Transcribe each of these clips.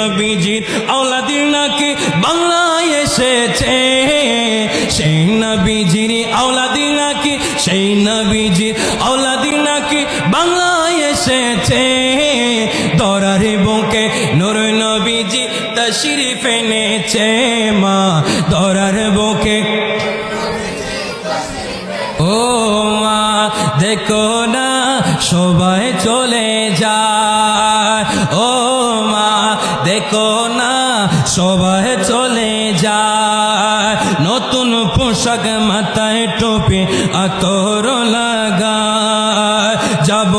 নবীজির আওলাদির নাকি বাংলায় এসেছে। সেই নবীজির আওলাদির নাকি, সেই নবীজির আওলাদির নাকি বাংলায় এসেছে। দরারে বুকে নূর নবীজি তশরিফ এনেছে মা, দরার বুকে। ও মা, দেখো না, সবাই চলে যায়। ও মা দেখো না, সবাই চলে যায়। নতুন পোশাক মাথায় টুপি, আতর লাগায়। যাব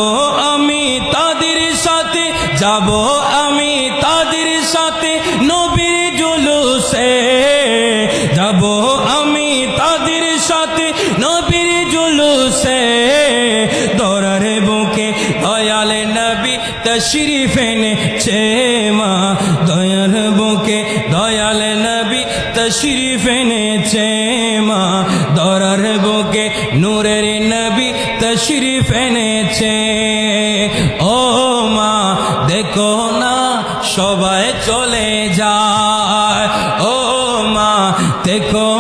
আমি তাদের সাথে, যাব আমি তাদের সাথে নবীর জুলুসে। যাব আমি তাদের সাথে নবীর জুলুসে। দরার বুকে দয়াল নবী তশরিফ এনেছে মা দয়াল বুকে দয়াল নবী। দরার বুকে নূরের নবী। ও মা, দেখো না সবাই চলে যায়। ও মা, দেখো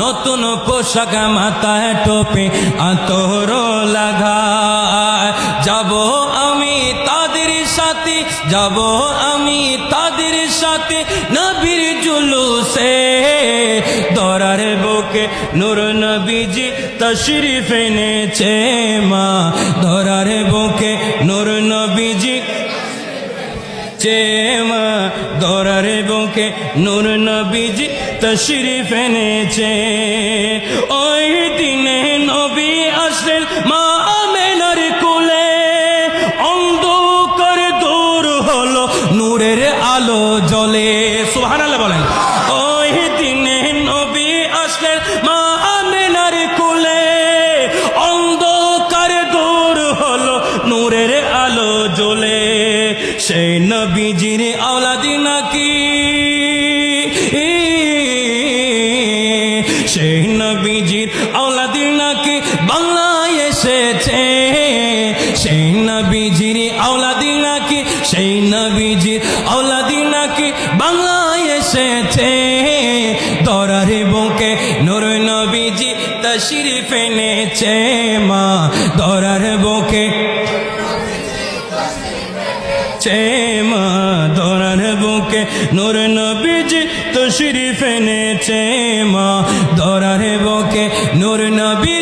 নতুন পোশাক মাথায় টোপে আতর লাগায়। যাব আমি তাদের সাথে, যাব আমি তাদের সাথে নবীর জুলুসে। দরার বুকে নূর নবীজি তশরিফ এনেছে মা। দরার বুকে নূর নবীজি চেমা দরার বুকে নূর নবীজি তশরিফ এনেছে। ওই দিনে নবী আওলাদি নাকি? সেই নবীজির আওলাদি নাকি বাংলায় এসেছে? সেই নবীজির আওলাদি নাকি, সেই নবীজির আওলাদি নাকি বাংলায় এসেছে? দরারে বুকে নূর নবীজি তশরিফ এনেছে মা। দরার বুকে মা দরার বুকে নূর নবীজি তশরিফ এনেছে মা দরার বুকে নূর নবী